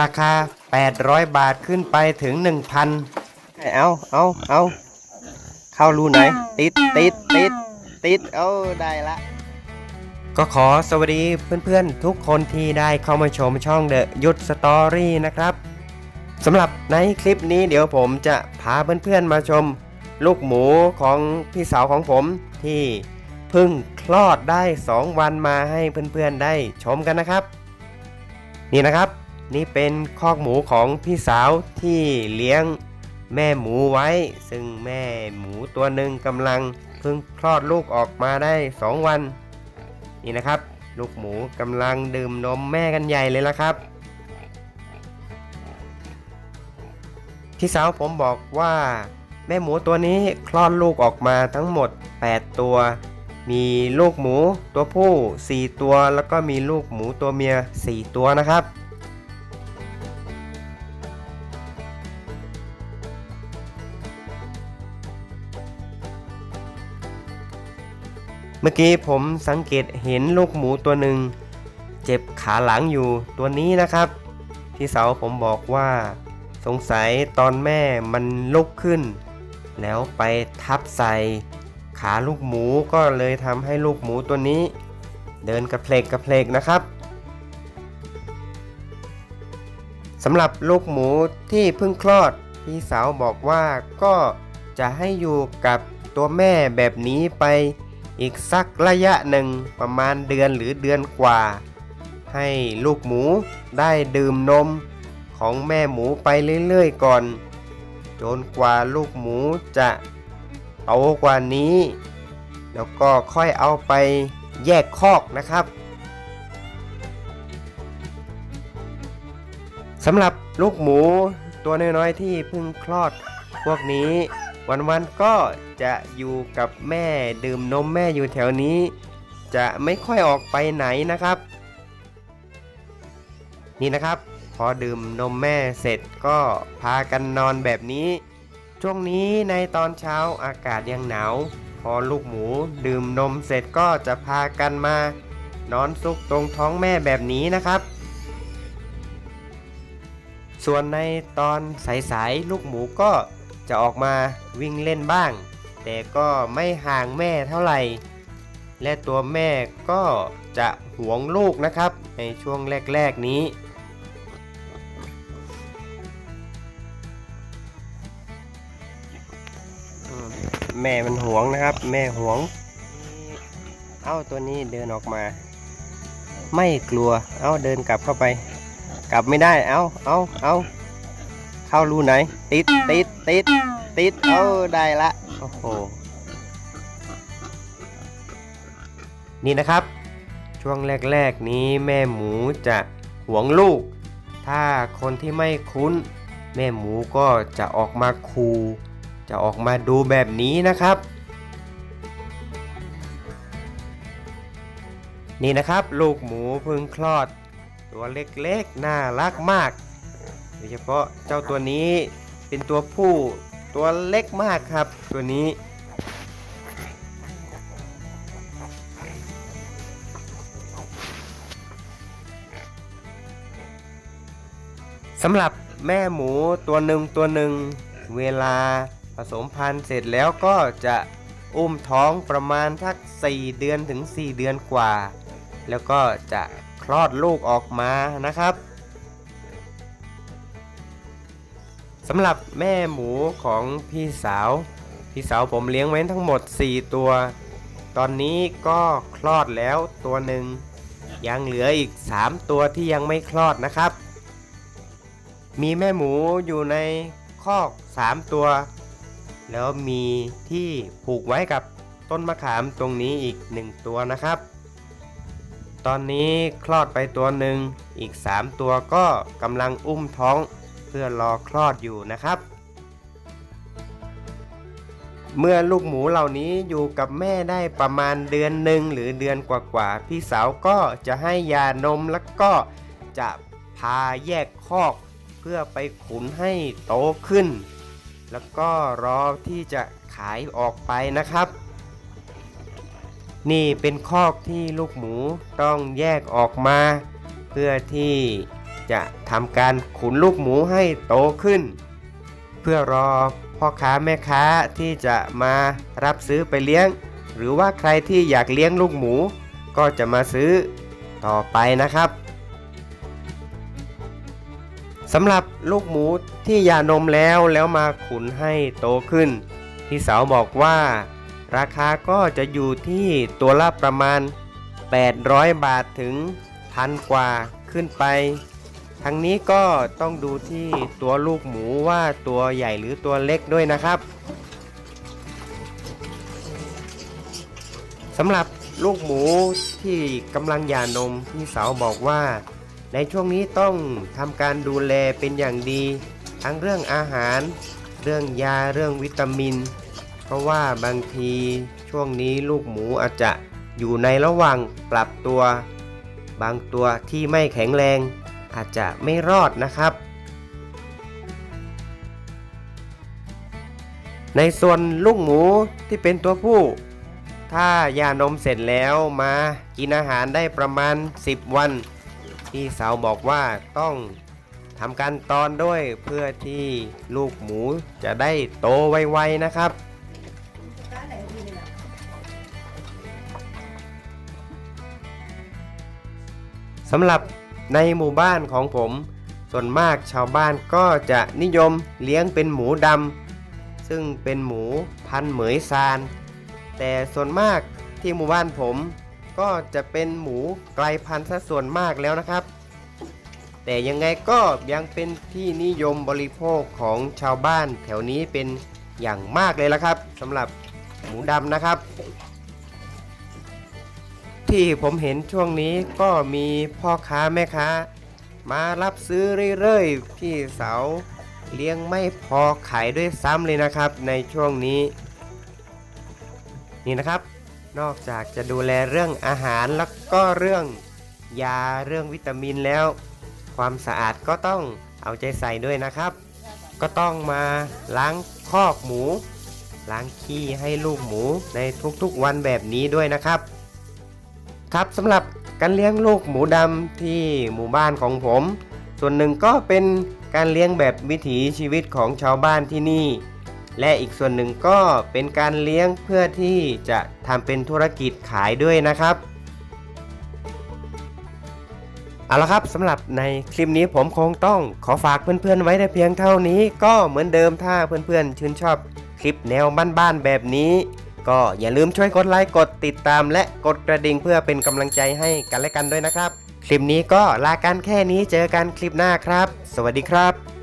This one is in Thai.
ราคา 800 บาทขึ้นไปถึง 1,000 เอาเอาเอาเข้ารูไหน ติดติดติดติดเอาได้ละก็ขอสวัสดีเพื่อนๆ ทุกคนที่ได้เข้ามาชมช่องเดอะยุทธสตอรี่นะครับสำหรับในคลิปนี้เดี๋ยวผมจะพาเพื่อนๆมาชม ลูกหมูของพี่สาวของผมที่เพิ่งคลอดได้ 2 วันมาให้เพื่อนๆได้ชมกันนะครับ นี่นะครับ นี่เป็นคอกหมูของพี่สาวที่เลี้ยงแม่หมูไว้ ซึ่งแม่หมูตัวหนึ่งกำลังเพิ่งคลอดลูกออกมาได้ 2 วัน นี่นะครับ ลูกหมูกำลังดื่มนมแม่กันใหญ่เลยละครับพี่สาวผมบอกว่า แม่หมูตัวนี้คลอดลูกออกมาทั้งหมด 8 ตัว มีลูกหมูตัวผู้ 4 ตัว แล้วก็มีลูกหมูตัวเมีย 4 ตัวนะครับ เมื่อกี้ผมสังเกตเห็นลูกหมูตัวหนึ่งเจ็บขาหลังอยู่ตัวนี้นะครับพี่เสาผมบอกว่า สงสัยตอนแม่มันลุกขึ้น แล้วไปทับใส่ขาลูกหมูก็เลยทำให้ลูกหมูตัวนี้ เดินกระเพลกกระเพลกนะครับสำหรับลูกหมูที่เพิ่งคลอด พี่สาวบอกว่าก็จะให้อยู่กับตัวแม่แบบนี้ไป อีกสักระยะหนึ่งประมาณเดือนหรือเดือนกว่า ให้ลูกหมูได้ดื่มนมของแม่หมูไปเรื่อยๆก่อน จนกว่าลูกหมูจะโตกว่านี้ แล้วก็ค่อยเอาไปแยกคอกนะครับสำหรับลูกหมูตัวน้อยๆที่เพิ่งคลอดพวกนี้ วันๆก็จะอยู่กับแม่ดื่มนมแม่อยู่แถวนี้ จะไม่ค่อยออกไปไหนนะครับ นี่นะครับ พอดื่มนมแม่เสร็จก็พากันนอนแบบนี้ ช่วงนี้ในตอนเช้าอากาศยังหนาว พอลูกหมูดื่มนมเสร็จก็จะพากันมานอนซุกตรงท้องแม่แบบนี้นะครับ ส่วนในตอนสายๆลูกหมูก็ จะออกมาวิ่งเล่นบ้าง แต่ก็ไม่ห่างแม่เท่าไหร่ และตัวแม่ก็จะหวงลูกนะครับ ในช่วงแรก ๆนี้ แม่มันหวงนะครับ แม่หวง เอ้าตัวนี้เดินออกมา ไม่กลัว เอ้าเดินกลับเข้าไป กลับไม่ได้ เอ้า เอ้า เอ้า เข้ารูไหน ติดติดติดติดเอาได้ละ โอ้โห นี่นะครับ ช่วงแรก ๆ นี้แม่หมูจะหวงลูก ถ้าคนที่ไม่คุ้น แม่หมูก็จะออกมาคูจะออกมาดูแบบนี้นะครับ นี่นะครับ ลูกหมูเพึ่งคลอด ตัวเล็กๆ น่ารักมาก ยเฉพาะเจ้าตัวนี้เป็นตัวผู้ตัวเล็กมากครับตัวนี้สำหรับแม่หมูตัวหนึ่งตัวหนึ่งเวลาผสมพันธุ์เสร็จแล้วก็จะอุ้มท้องประมาณทัก 4 เดือนถึง 4 เดือนกว่า แล้วก็จะคลอดลูกออกมานะครับ สำหรับแม่หมูของพี่สาว พี่สาวผมเลี้ยงไว้ทั้งหมด 4 ตัว ตอนนี้ก็คลอดแล้วตัวหนึ่ง ยังเหลืออีก 3 ตัวที่ยังไม่คลอดนะครับ มีแม่หมูอยู่ในคอก 3 ตัว แล้วมีที่ผูกไว้กับต้นมะขามตรงนี้อีก 1 ตัวนะครับ ตอนนี้คลอดไปตัวหนึ่ง อีก 3 ตัวก็กำลังอุ้มท้อง พื่อรอคลอดอยู่นะครับ เมื่อลูกหมูเหล่านี้อยู่กับแม่ได้ประมาณเดือนหนึ่งหรือเดือนกว่าๆพี่สาวก็จะให้ยานมแล้วก็จะพาแยกคอกเพื่อไปขุนให้โตขึ้น แล้วก็รอที่จะขายออกไปนะครับ นี่เป็นคอกที่ลูกหมูต้องแยกออกมา เพื่อที่ จะทำการขุนลูกหมูให้โตขึ้น เพื่อรอพ่อค้าแม่ค้าที่จะมารับซื้อไปเลี้ยง หรือว่าใครที่อยากเลี้ยงลูกหมู ก็จะมาซื้อต่อไปนะครับสำหรับลูกหมูที่หย่านมแล้วแล้วมาขุนให้โตขึ้น พี่สาวบอกว่า ราคาก็จะอยู่ที่ตัวละประมาณ 800 บาทถึงพันกว่าขึ้นไป ทั้งนี้ก็ต้องดูที่ตัวลูกหมูว่าตัวใหญ่หรือตัวเล็กด้วยนะครับสำหรับลูกหมูที่กำลังหย่านมพี่สาวบอกว่า ในช่วงนี้ต้องทำการดูแลเป็นอย่างดี ทั้งเรื่องอาหาร เรื่องยาเรื่องวิตามิน เพราะว่าบางทีช่วงนี้ลูกหมูอาจจะอยู่ในระหว่างปรับตัว บางตัวที่ไม่แข็งแรง อาจจะไม่รอดนะครับ ในส่วนลูกหมูที่เป็นตัวผู้ ถ้ายานมเสร็จแล้วมากินอาหารได้ประมาณ 10 วันพี่สาวบอกว่าต้องทำการตอนด้วยเพื่อที่ลูกหมูจะได้โตไวๆนะครับสำหรับ ในหมู่บ้านของผม ส่วนมากชาวบ้านก็จะนิยมเลี้ยงเป็นหมูดำซึ่งเป็นหมูพันเหมยซาน แต่ส่วนมากที่หมู่บ้านผม ก็จะเป็นหมูไกลพันธุ์ซะส่วนมากแล้วนะครับ แต่ยังไงก็ยังเป็นที่นิยมบริโภคของชาวบ้านแถวนี้เป็นอย่างมากเลยละครับสำหรับหมูดำนะครับ ที่ผมเห็นช่วงนี้ก็มีพ่อค้าแม่ค้า มารับซื้อเรื่อยๆ พี่สาวเลี้ยงไม่พอขายด้วยซ้ำเลยนะครับ ในช่วงนี้ นี่นะครับ นอกจากจะดูแลเรื่องอาหารแล้วก็เรื่องยาเรื่องวิตามินแล้ว ความสะอาดก็ต้องเอาใจใส่ด้วยนะครับ ก็ต้องมาล้างคอกหมู ล้างขี้ให้ลูกหมูในทุกๆวันแบบนี้ด้วยนะครับ ครับสำหรับการเลี้ยงลูกหมูดำที่หมู่บ้านของผม ส่วนหนึ่งก็เป็นการเลี้ยงแบบวิถีชีวิตของชาวบ้านที่นี่ และอีกส่วนหนึ่งก็เป็นการเลี้ยงเพื่อที่จะทำเป็นธุรกิจขายด้วยนะครับเอาละครับสำหรับในคลิปนี้ผมคงต้องขอฝากเพื่อนๆไว้แต่เพียงเท่านี้ ก็เหมือนเดิมถ้าเพื่อนๆชื่นชอบคลิปแนวบ้านๆแบบนี้ ก็อย่าลืมช่วยกดไลค์กดติดตาม และกดกระดิ่งเพื่อเป็นกำลังใจให้กันและกันด้วยนะครับ คลิปนี้ก็ลากันแค่นี้เจอกันคลิปหน้าครับ สวัสดีครับ